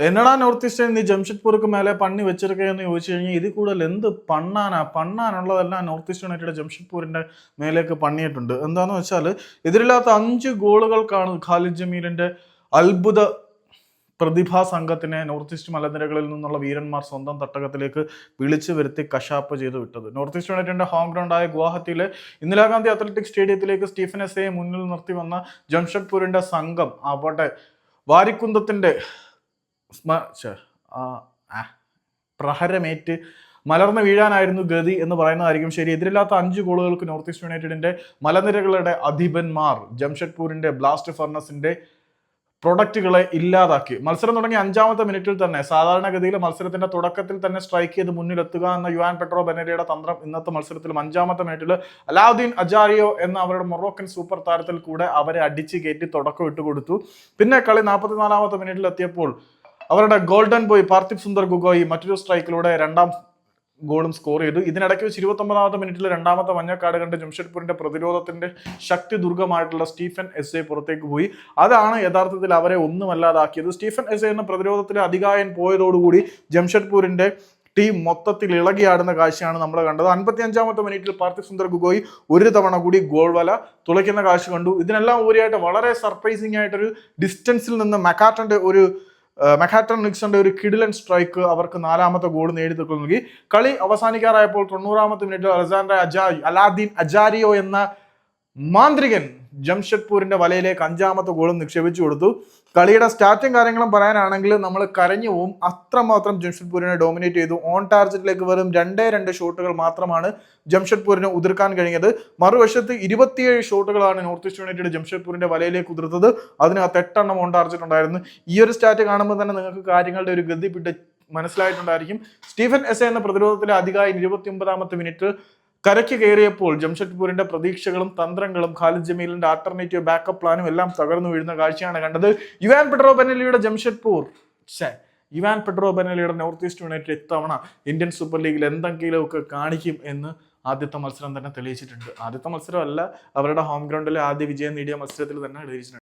എന്നടാ north eastern നീ ജംഷഡ്പൂർക്ക് മേലെ പണി വെച്ചിരിക്കുകയെന്ന് ചോദിച്ചു കഴിഞ്ഞാൽ ഇതിൽ കൂടുതൽ എന്ത് പണ്ണാനാ? പണ്ണാനുള്ളതെല്ലാം നോർത്ത് ഈസ്റ്റ് യുണൈറ്റഡ് ജംഷഡ്പൂരിന്റെ മേലേക്ക് പണിയിട്ടുണ്ട് എന്താണെന്ന് വെച്ചാൽ എതിരില്ലാത്ത അഞ്ച് ഗോളുകൾക്കാണ് ഖാലിദ് ജമീലിന്റെ അത്ഭുത പ്രതിഭാ സംഘത്തിനെ നോർത്ത് ഈസ്റ്റ് മലനിരകളിൽ നിന്നുള്ള വീരന്മാർ സ്വന്തം തട്ടകത്തിലേക്ക് വിളിച്ചു വരുത്തി കശാപ്പ് ചെയ്തു വിട്ടത്. നോർത്ത് ഈസ്റ്റ് യുണൈറ്റഡിന്റെ ഹോം ഗ്രൗണ്ടായ ഗുവാഹത്തിയിലെ ഇന്ദിരാഗാന്ധി അത്ലറ്റിക് സ്റ്റേഡിയത്തിലേക്ക് സ്റ്റീഫൻ എസ് എയെ മുന്നിൽ നിർത്തി വന്ന ജംഷഡ്പൂരിന്റെ സംഘം അവിടെ ആ, പ്രഹരമേറ്റ് മലർന്ന് വീഴാനായിരുന്നു ഗതി എന്ന് പറയുന്നതായിരിക്കും ശരി. എതിരില്ലാത്ത അഞ്ച് ഗോളുകൾക്ക് നോർത്ത് ഈസ്റ്റ് യുണൈറ്റഡിന്റെ മലനിരകളുടെ അധിപന്മാർ ജംഷഡ്പൂരിന്റെ ബ്ലാസ്റ്റ് ഫർണസിന്റെ പ്രൊഡക്റ്റുകളെ ഇല്ലാതാക്കി. മത്സരം തുടങ്ങി അഞ്ചാമത്തെ മിനിറ്റിൽ തന്നെ സാധാരണഗതിയിൽ മത്സരത്തിന്റെ തുടക്കത്തിൽ തന്നെ സ്ട്രൈക്ക് ചെയ്ത് മുന്നിലെത്തുക എന്ന യുവാൻ പെട്രോ ബെനരിയുടെ തന്ത്രം ഇന്നത്തെ മത്സരത്തിലും അഞ്ചാമത്തെ മിനിറ്റിൽ അലാവുദ്ദീൻ അജാരിയോ എന്ന അവരുടെ മൊറോക്കൻ സൂപ്പർ താരത്തിൽ കൂടെ അവരെ അടിച്ച് കയറ്റി തുടക്കം ഇട്ട് കൊടുത്തു. പിന്നെ കളി നാൽപ്പത്തിനാലാമത്തെ മിനിറ്റിൽ എത്തിയപ്പോൾ അവരുടെ ഗോൾഡൻ ബോയ് പാർത്ഥിപ് സുന്ദർ ഗുഗോയി മറ്റൊരു സ്ട്രൈക്കിലൂടെ രണ്ടാം ഗോളും സ്കോർ ചെയ്തു. ഇതിനിടയ്ക്ക് വെച്ച് ഇരുപത്തൊമ്പതാമത്തെ മിനിറ്റിൽ രണ്ടാമത്തെ മഞ്ഞക്കാട് കണ്ട് ജംഷഡ്പൂരിന്റെ പ്രതിരോധത്തിന്റെ ശക്തി ദുർഗമായിട്ടുള്ള സ്റ്റീഫൻ എസ് എ പുറത്തേക്ക് പോയി. അതാണ് യഥാർത്ഥത്തിൽ അവരെ ഒന്നുമല്ലാതാക്കിയത്. സ്റ്റീഫൻ എസ് എ എന്ന പ്രതിരോധത്തിലെ അധികായൻ പോയതോടുകൂടി ജംഷഡ്പൂരിന്റെ ടീം മൊത്തത്തിൽ ഇളകിയാടുന്ന കാഴ്ചയാണ് നമ്മൾ കണ്ടത്. അൻപത്തി അഞ്ചാമത്തെ മിനിറ്റിൽ പാർത്ഥി സുന്ദർ ഗുഗോയി ഒരു തവണ കൂടി ഗോൾ വല തുളയ്ക്കുന്ന കാഴ്ച കണ്ടു. ഇതിനെല്ലാം ഉപരിയായിട്ട് വളരെ സർപ്രൈസിംഗ് ആയിട്ടൊരു ഡിസ്റ്റൻസിൽ നിന്ന് മെക്കാട്ടന്റെ ഒരു മെക്കാട്ടൺ നിക്സന്റെ ഒരു കിഡിലൻ സ്ട്രൈക്ക് അവർക്ക് നാലാമത്തെ ഗോൾ നേടിത്തീർക്കു നൽകി കളി അവസാനിക്കാറായപ്പോൾ തൊണ്ണൂറാമത്തെ മിനിറ്റിൽ അലസാൻഡ്ര അജാരി അലാദീൻ അജാരിയോ എന്ന മാന്ത്രികൻ ജംഷഡ്പൂരിന്റെ വലയിലേക്ക് അഞ്ചാമത്തെ ഗോളും നിക്ഷേപിച്ചു കൊടുത്തു. കളിയുടെ സ്റ്റാറ്റും കാര്യങ്ങളും പറയാനാണെങ്കിൽ നമ്മൾ കരഞ്ഞു പോവും. അത്രമാത്രം ജംഷഡ്പൂരിനെ ഡോമിനേറ്റ് ചെയ്തു. ഓൺ ടാർജറ്റിലേക്ക് വെറും രണ്ടേ രണ്ട് ഷോട്ടുകൾ മാത്രമാണ് ജംഷഡ്പൂരിനെ ഉതിർക്കാൻ കഴിഞ്ഞത്. മറുവശത്ത് ഇരുപത്തിയേഴ് ഷോട്ടുകളാണ് നോർത്ത് ഈസ്റ്റ് യുണൈറ്റഡ് ജംഷഡ്പൂരിന്റെ വലയിലേക്ക് ഉതിർത്തത്. അതിനകത്ത് എട്ടെണ്ണം ഓൺ ടാർജറ്റ് ഉണ്ടായിരുന്നു. ഈ ഒരു സ്റ്റാറ്റ് കാണുമ്പോൾ തന്നെ നിങ്ങൾക്ക് കാര്യങ്ങളുടെ ഒരു ഗതി പിട്ട് മനസ്സിലായിട്ടുണ്ടായിരിക്കും. സ്റ്റീഫൻ എസ് എന്ന പ്രതിരോധത്തിലെ അധികാരി ഇരുപത്തി ഒമ്പതാമത്തെ മിനിറ്റ് കരയ്ക്ക് കയറിയപ്പോൾ ജംഷഡ്പൂരിന്റെ പ്രതീക്ഷകളും തന്ത്രങ്ങളും ഖാലിദ് ജമീലിന്റെ ആൾട്ടർനേറ്റീവ് ബാക്കപ്പ് പ്ലാനും എല്ലാം തകർന്നു വീഴുന്ന കാഴ്ചയാണ് കണ്ടത്. യുവാൻ പെട്രോ ബനലിയുടെ ജംഷഡ്പൂർ. ഛേ ഇവാൻ പെട്രോ ബനലിയുടെ നോർത്ത് ഈസ്റ്റ് യുണൈറ്റഡ് ഇത്തവണ ഇന്ത്യൻ സൂപ്പർ ലീഗിൽ എന്തെങ്കിലുമൊക്കെ കാണിക്കും എന്ന് ആദ്യത്തെ മത്സരം തന്നെ തെളിയിച്ചിട്ടുണ്ട്. ആദ്യത്തെ മത്സരമല്ല അവരുടെ ഹോം ഗ്രൗണ്ടിലെ ആദ്യ വിജയം നേടിയ മത്സരത്തിൽ തന്നെ തെളിയിച്ചിട്ടുണ്ട്.